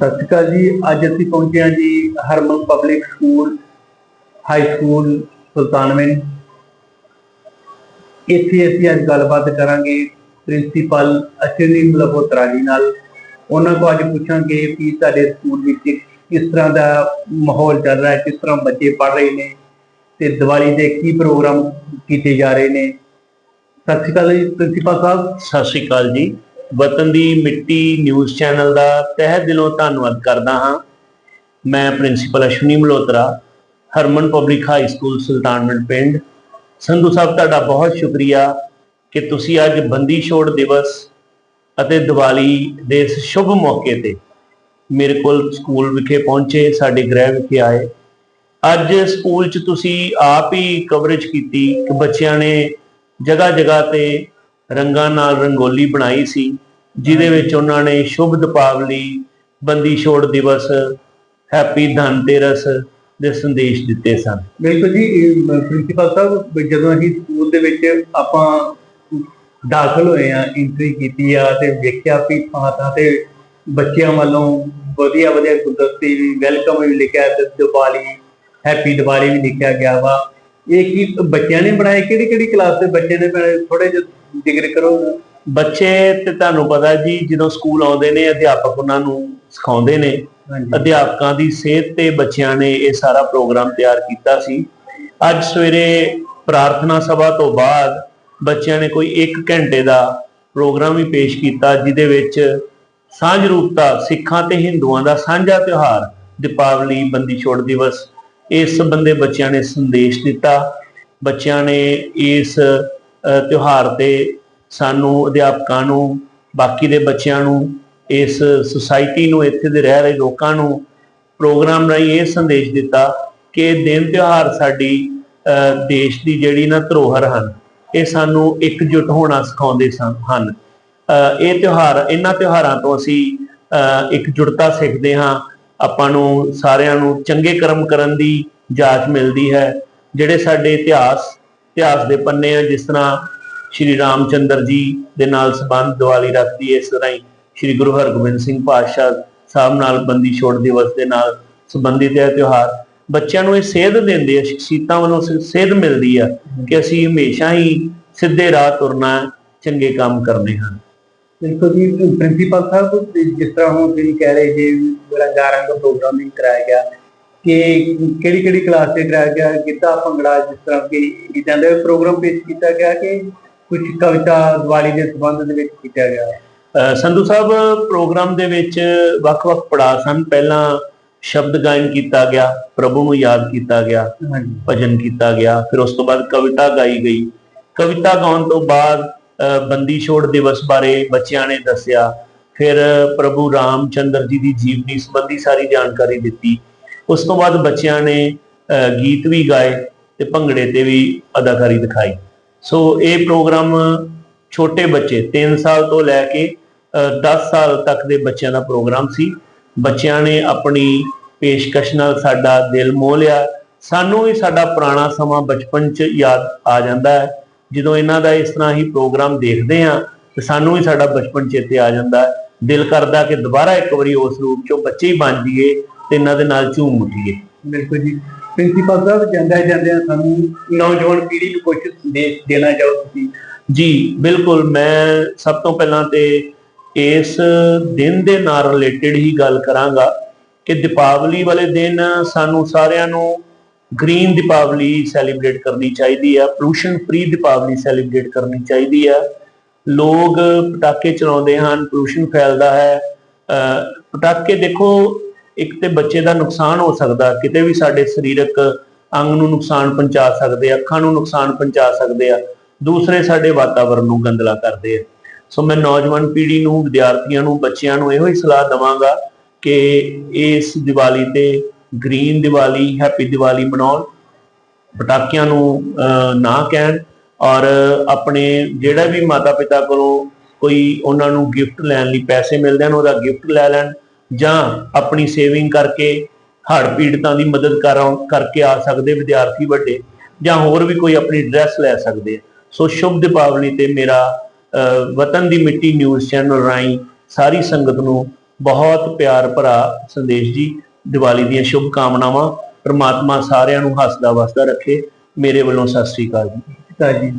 ਸਤਿ ਸ਼੍ਰੀ ਅਕਾਲ ਜੀ। ਅੱਜ ਅਸੀਂ ਪਹੁੰਚੇ ਹਾਂ ਜੀ Harman Public School High School Sultanwind. ਇੱਥੇ ਅਸੀਂ ਅੱਜ ਗੱਲਬਾਤ ਕਰਾਂਗੇ ਪ੍ਰਿੰਸੀਪਲ ਅਸ਼ਵਨੀ ਮਲਹੋਤਰਾ ਜੀ ਨਾਲ। ਉਹਨਾਂ ਕੋਲ ਅੱਜ ਪੁੱਛਾਂਗੇ ਕਿ ਤੁਹਾਡੇ ਸਕੂਲ ਵਿੱਚ ਕਿਸ ਤਰ੍ਹਾਂ ਦਾ ਮਾਹੌਲ ਚੱਲ ਰਿਹਾ ਹੈ ਕਿਸ ਤਰ੍ਹਾਂ ਬੱਚੇ ਪੜ੍ਹ ਰਹੇ ਨੇ ਤੇ ਦੀਵਾਲੀ ਦੇ ਕੀ ਪ੍ਰੋਗਰਾਮ ਕੀਤੇ ਜਾ ਰਹੇ ਨੇ। ਸਤਿ ਸ਼੍ਰੀ ਅਕਾਲ ਜੀ, ਪ੍ਰਿੰਸੀਪਲ ਸਾਹਿਬ। ਸਤਿ ਸ਼੍ਰੀ ਅਕਾਲ ਜੀ। ਵਤਨ ਦੀ ਮਿੱਟੀ ਨਿਊਜ਼ ਚੈਨਲ ਦਾ ਤਹਿ ਦਿਲੋਂ ਧੰਨਵਾਦ ਕਰਦਾ ਹਾਂ। ਮੈਂ principal Ashwani Malhotra, Harman Public High School Sultanwind ਪਿੰਡ। ਸੰਧੂ ਸਾਹਿਬ, ਤੁਹਾਡਾ ਬਹੁਤ ਸ਼ੁਕਰੀਆ ਕਿ ਤੁਸੀਂ ਅੱਜ ਬੰਦੀ ਛੋੜ ਦਿਵਸ ਅਤੇ ਦੀਵਾਲੀ ਦੇ ਇਸ ਸ਼ੁਭ ਮੌਕੇ ਤੇ ਮੇਰੇ ਕੋਲ ਸਕੂਲ ਵਿਖੇ ਪਹੁੰਚੇ, ਸਾਡੇ ਗ੍ਰਹਿ ਵਿਖੇ ਆਏ। ਅੱਜ ਸਕੂਲ 'ਚ ਤੁਸੀਂ ਆਪ ਹੀ ਕਵਰੇਜ ਕੀਤੀ ਕਿ ਬੱਚਿਆਂ ਨੇ ਜਗ੍ਹਾ ਜਗ੍ਹਾ ਤੇ ਰੰਗਾਂ ਨਾਲ ਰੰਗੋਲੀ ਬਣਾਈ ਸੀ, ਜਿਹਦੇ ਵਿੱਚ ਉਹਨਾਂ ਨੇ ਸ਼ੁਭ ਦੀਪਾਵਲੀ, ਬੰਦੀ ਛੋੜ ਦਿਵਸ, ਹੈਪੀ ਧਨਤੇਰਸ ਦੇ ਸੰਦੇਸ਼ ਦਿੱਤੇ ਸਨ। ਬਿਲਕੁਲ ਜੀ ਪ੍ਰਿੰਸੀਪਲ ਸਾਹਿਬ ਜਦੋਂ ਅਸੀਂ ਸਕੂਲ ਦੇ ਵਿੱਚ ਆਪਾਂ ਦਾਖਲ ਹੋਏ ਆ ਐਂਟਰੀ ਕੀਤੀ ਆ ਤੇ ਵੇਖਿਆ ਵੀ ਥਾਂ ਥਾਂ ਤੇ ਬੱਚਿਆਂ ਵੱਲੋਂ ਵਧੀਆ ਵਧੀਆ ਗੁਲਦਸਤੇ ਵੀ ਵੈਲਕਮ ਵੀ ਲਿਖਿਆ, ਤੇ ਦੀਵਾਲੀ, ਹੈਪੀ ਦੀਵਾਲੀ ਵੀ ਲਿਖਿਆ ਗਿਆ ਵਾ। ਇਹ ਕੀ ਬੱਚਿਆਂ ਨੇ ਬਣਾਏ, ਕਿਹੜੀ ਕਿਹੜੀ ਕਲਾਸ ਦੇ ਬੱਚੇ ਨੇ ਬਣਾਏ? ਥੋੜੇ ਜਿਹਾ ਜ਼ਿਕਰ ਕਰੋ। ਬੱਚੇ ਤੇ ਤੁਹਾਨੂੰ ਪਤਾ ਜੀ ਜਦੋਂ ਸਕੂਲ ਆਉਂਦੇ ਨੇ ਅਧਿਆਪਕ ਉਹਨਾਂ ਨੂੰ ਸਿਖਾਉਂਦੇ ਨੇ। ਅਧਿਆਪਕਾਂ ਦੀ ਸਿਹਤ ਤੇ ਬੱਚਿਆਂ ਨੇ ਇਹ ਸਾਰਾ ਪ੍ਰੋਗਰਾਮ ਤਿਆਰ ਕੀਤਾ ਸੀ। ਅੱਜ ਸਵੇਰੇ ਪ੍ਰਾਰਥਨਾ ਸਭਾ ਤੋਂ ਬਾਅਦ ਬੱਚਿਆਂ ਨੇ ਕੋਈ 1 ਘੰਟੇ ਦਾ ਪ੍ਰੋਗਰਾਮ ਵੀ ਪੇਸ਼ ਕੀਤਾ ਜਿਹਦੇ ਵਿੱਚ ਸਾਂਝ ਰੂਪਤਾ ਸਿੱਖਾਂ ਤੇ ਹਿੰਦੂਆਂ ਦਾ ਸਾਂਝਾ ਤਿਉਹਾਰ ਦੀਪਾਵਲੀ ਬੰਦੀ ਛੋੜ ਦਿਵਸ ਇਸ ਸੰਬੰਧੇ ਬੱਚਿਆਂ ਨੇ ਸੰਦੇਸ਼ ਦਿੱਤਾ। ਬੱਚਿਆਂ ਨੇ ਇਸ ਤਿਉਹਾਰ ਤੇ ਸਾਨੂੰ ਅਧਿਆਪਕਾਂ ਨੂੰ, ਬਾਕੀ ਦੇ ਬੱਚਿਆਂ ਨੂੰ, ਇਸ ਸੁਸਾਇਟੀ ਨੂੰ, ਇੱਥੇ ਦੇ ਰਹਿ ਰਹੇ ਲੋਕਾਂ ਨੂੰ ਪ੍ਰੋਗਰਾਮ ਰਾਹੀਂ ਇਹ ਸੰਦੇਸ਼ ਦਿੱਤਾ ਕਿ ਦਿਨ ਤਿਉਹਾਰ ਸਾਡੀ ਦੇਸ਼ ਦੀ ਜਿਹੜੀ ਨਾ ਧਰੋਹਰ ਹਨ, ਇਹ ਸਾਨੂੰ ਇਕਜੁੱਟ ਹੋਣਾ ਸਿਖਾਉਂਦੇ ਸਨ ਹਨ। ਇਹ ਤਿਉਹਾਰ, ਇਹਨਾਂ ਤਿਉਹਾਰਾਂ ਤੋਂ ਅਸੀਂ ਇਕਜੁੱਟਤਾ ਸਿੱਖਦੇ ਹਾਂ। ਆਪਾਂ ਨੂੰ ਸਾਰਿਆਂ ਨੂੰ ਚੰਗੇ ਕਰਮ ਕਰਨ ਦੀ ਜਾਚ ਮਿਲਦੀ ਹੈ। ਜਿਹੜੇ ਸਾਡੇ ਇਤਿਹਾਸ ਇਤਿਹਾਸ ਦੇ ਪੰਨੇ ਆ, ਜਿਸ ਤਰ੍ਹਾਂ ਸ਼੍ਰੀ ਰਾਮਚੰਦਰ ਜੀ ਦੇ ਨਾਲ ਸੰਬੰਧ ਦੀਵਾਲੀ ਰੱਖਦੀ ਹੈ ਇਸ ਤਰ੍ਹਾਂ ਹੀ ਸ਼੍ਰੀ ਗੁਰੂ ਹਰਗੋਬਿੰਦ ਸਿੰਘ ਪਾਤਸ਼ਾਹ ਸਾਹਿਬ ਨਾਲ ਬੰਦੀ ਛੋੜ ਦਿਵਸ ਦੇ ਨਾਲ ਸੰਬੰਧਿਤ ਹੈ ਤਿਉਹਾਰ। ਬੱਚਿਆਂ ਨੂੰ ਇਹ ਸੇਧ ਦਿੰਦੇ ਆ ਸ਼ਖਸੀਅਤਾਂ ਵੱਲੋਂ ਸੇਧ ਮਿਲਦੀ ਆ ਕਿ ਅਸੀਂ ਹਮੇਸ਼ਾ ਹੀ ਸਿੱਧੇ ਰਾਹ ਤੁਰਨਾ, ਚੰਗੇ ਕੰਮ ਕਰਨੇ ਹਨ। ਦੇਖੋ ਜੀ, ਪ੍ਰਿੰਸੀਪਲ ਸਾਹਿਬ, ਜਿਸ ਤਰ੍ਹਾਂ ਹੁਣ ਤੁਸੀਂ ਕਹਿ ਰਹੇ ਜੀ ਰੰਗਾ ਰੰਗ ਪ੍ਰੋਗਰਾਮ ਵੀ ਕਰਾਇਆ ਗਿਆ ਕਿ ਕਿਹੜੀ ਕਿਹੜੀ ਕਲਾਸ ਤੇ ਕਰਾਇਆ ਗਿਆ ਗਿੱਧਾ ਭੰਗੜਾ ਜਿਸ ਤਰ੍ਹਾਂ ਕਿ ਇਦਾਂ ਦੇ ਪ੍ਰੋਗਰਾਮ ਪੇਸ਼ ਕੀਤਾ ਗਿਆ ਕਿ ਕੁਝ ਕਵਿਤਾ ਦੀਵਾਲੀ ਦੇ ਸੰਬੰਧ ਦੇ ਵਿੱਚ ਕੀਤਾ ਗਿਆ? ਸੰਧੂ ਸਾਹਿਬ ਪ੍ਰੋਗਰਾਮ ਦੇ ਵਿੱਚ ਵੱਖ-ਵੱਖ ਪੜਾਅ ਸਨ। ਪਹਿਲਾਂ ਸ਼ਬਦ ਗਾਇਨ ਕੀਤਾ ਗਿਆ ਪ੍ਰਭੂ ਨੂੰ ਯਾਦ ਕੀਤਾ ਗਿਆ ਭਜਨ ਕੀਤਾ ਗਿਆ ਫਿਰ ਉਸ ਤੋਂ ਬਾਅਦ ਕਵਿਤਾ ਗਾਈ ਗਈ। ਕਵਿਤਾ ਗਾਉਣ ਤੋਂ ਬਾਅਦ ਬੰਦੀ ਛੋੜ ਦਿਵਸ ਬਾਰੇ ਬੱਚਿਆਂ ਨੇ ਦੱਸਿਆ। ਫਿਰ ਪ੍ਰਭੂ ਰਾਮਚੰਦਰ ਜੀ ਦੀ ਜੀਵਨੀ ਸੰਬੰਧੀ ਸਾਰੀ ਜਾਣਕਾਰੀ ਦਿੱਤੀ। ਉਸ ਤੋਂ ਬਾਅਦ ਬੱਚਿਆਂ ਨੇ ਗੀਤ ਵੀ ਗਾਏ ਤੇ ਭੰਗੜੇ ਤੇ ਵੀ ਅਦਾਕਾਰੀ ਦਿਖਾਈ। ਸੋ ਇਹ ਪ੍ਰੋਗਰਾਮ ਛੋਟੇ ਬੱਚੇ 3 ਸਾਲ ਤੋਂ ਲੈ ਕੇ ਅਹ, 10 ਸਾਲ ਤੱਕ ਦੇ ਬੱਚਿਆਂ ਦਾ ਪ੍ਰੋਗਰਾਮ ਸੀ। ਬੱਚਿਆਂ ਨੇ ਆਪਣੀ ਪੇਸ਼ਕਸ਼ ਨਾਲ ਸਾਡਾ ਦਿਲ ਮੋਹ ਲਿਆ। ਸਾਨੂੰ ਵੀ ਸਾਡਾ ਪੁਰਾਣਾ ਸਮਾਂ ਬਚਪਨ 'ਚ ਯਾਦ ਆ ਜਾਂਦਾ ਹੈ। ਜਦੋਂ ਇਹਨਾਂ ਦਾ ਇਸ ਤਰ੍ਹਾਂ ਹੀ ਪ੍ਰੋਗਰਾਮ ਦੇਖਦੇ ਹਾਂ ਤੇ ਸਾਨੂੰ ਵੀ ਸਾਡਾ ਬਚਪਨ ਚੇਤੇ ਆ ਜਾਂਦਾ ਹੈ। ਦਿਲ ਕਰਦਾ ਕਿ ਦੁਬਾਰਾ ਇੱਕ ਵਾਰੀ ਉਸ ਰੂਪ 'ਚੋਂ ਬੱਚੇ ਹੀ ਬਣ ਜਾਈਏ। ਤੇ ਇਹਨਾਂ ਦੇ ਨਾਲ ਝੂਮ ਉੱਠੀਏ। ਬਿਲਕੁਲ ਜੀ। ਪ੍ਰਿੰਸੀਪਲ ਸਾਹਿਬ ਜਾਂਦੇ ਜਾਂਦੇ ਸਾਨੂੰ ਨੌਜਵਾਨ ਪੀੜ੍ਹੀ ਨੂੰ ਕੁਝ ਸੰਦੇਸ਼ ਦੇਣਾ ਚਾਹੋ ਤੁਸੀਂ? ਜੀ ਬਿਲਕੁਲ। ਮੈਂ ਸਭ ਤੋਂ ਪਹਿਲਾਂ ਤੇ ਇਸ ਦਿਨ ਦੇ ਨਾਲ ਰਿਲੇਟਡ ਹੀ ਗੱਲ ਕਰਾਂਗਾ ਕਿ ਦੀਪਾਵਲੀ ਵਾਲੇ ਦਿਨ ਸਾਨੂੰ ਸਾਰਿਆਂ ਨੂੰ ਗ੍ਰੀਨ ਦੀਪਾਵਲੀ ਸੈਲੀਬ੍ਰੇਟ ਕਰਨੀ ਚਾਹੀਦੀ ਹੈ ਪੋਲੂਸ਼ਨ ਫ੍ਰੀ ਦੀਪਾਵਲੀ ਸੈਲੀਬ੍ਰੇਟ ਕਰਨੀ ਚਾਹੀਦੀ ਹੈ ਲੋਕ ਪਟਾਕੇ ਚਲਾਉਂਦੇ ਹਨ ਪੋਲੂਸ਼ਨ ਫੈਲਦਾ ਹੈ। ਪਟਾਕੇ ਦੇਖੋ ਇੱਕ ਤੇ ਬੱਚੇ ਦਾ ਨੁਕਸਾਨ ਹੋ ਸਕਦਾ, ਕਿਤੇ ਵੀ ਸਾਡੇ ਸਰੀਰਕ ਅੰਗ ਨੂੰ ਨੁਕਸਾਨ ਪਹੁੰਚਾ ਸਕਦੇ ਆ, ਅੱਖਾਂ ਨੂੰ ਨੁਕਸਾਨ ਪਹੁੰਚਾ ਸਕਦੇ ਆ, ਦੂਸਰੇ ਸਾਡੇ ਵਾਤਾਵਰਣ ਨੂੰ ਗੰਦਲਾ ਕਰਦੇ ਆ। ਸੋ ਮੈਂ ਨੌਜਵਾਨ ਪੀੜ੍ਹੀ ਨੂੰ, ਵਿਦਿਆਰਥੀਆਂ ਨੂੰ, ਬੱਚਿਆਂ ਨੂੰ ਇਹੋ ਹੀ ਸਲਾਹ ਦਵਾਂਗਾ ਕਿ ਇਸ ਦੀਵਾਲੀ ਤੇ ਗ੍ਰੀਨ ਦੀਵਾਲੀ, ਹੈਪੀ ਦੀਵਾਲੀ ਮਨਾਉਣ, ਪਟਾਕਿਆਂ ਨੂੰ ਨਾ ਕਹਿਣ ਔਰ ਆਪਣੇ ਜਿਹੜਾ ਵੀ ਮਾਤਾ ਪਿਤਾ ਕੋਲੋਂ ਕੋਈ ਉਹਨਾਂ ਨੂੰ ਗਿਫਟ ਲੈਣ ਲਈ ਪੈਸੇ ਮਿਲਦੇ ਹਨ, ਉਹਦਾ ਗਿਫਟ ਲੈ ਲੈਣ। ਜਾਂ ਆਪਣੀ ਸੇਵਿੰਗ ਕਰਕੇ ਹੜ੍ਹ ਪੀੜਤਾਂ ਦੀ ਮਦਦ ਕਰਾਂ ਕਰਕੇ ਆ ਸਕਦੇ ਵਿਦਿਆਰਥੀ ਵੱਡੇ, ਜਾਂ ਹੋਰ ਵੀ ਕੋਈ ਆਪਣੀ ਡਰੈਸ ਲੈ ਸਕਦੇ ਸੋ ਸ਼ੁਭ ਦੀਪਾਵਲੀ ਤੇ ਮੇਰਾ ਵਤਨ ਦੀ ਮਿੱਟੀ ਨਿਊਜ਼ ਚੈਨਲ ਰਾਹੀਂ ਸਾਰੀ ਸੰਗਤ ਨੂੰ ਬਹੁਤ ਪਿਆਰ ਭਰਾ ਸੰਦੇਸ਼ ਜੀ, ਦੀਵਾਲੀ ਦੀਆਂ ਸ਼ੁਭ ਕਾਮਨਾਵਾਂ, ਪ੍ਰਮਾਤਮਾ ਸਾਰਿਆਂ ਨੂੰ ਹੱਸਦਾ ਵਸਦਾ ਰੱਖੇ। ਮੇਰੇ ਵੱਲੋਂ ਸਤਿ ਸ੍ਰੀ ਅਕਾਲ ਜੀ।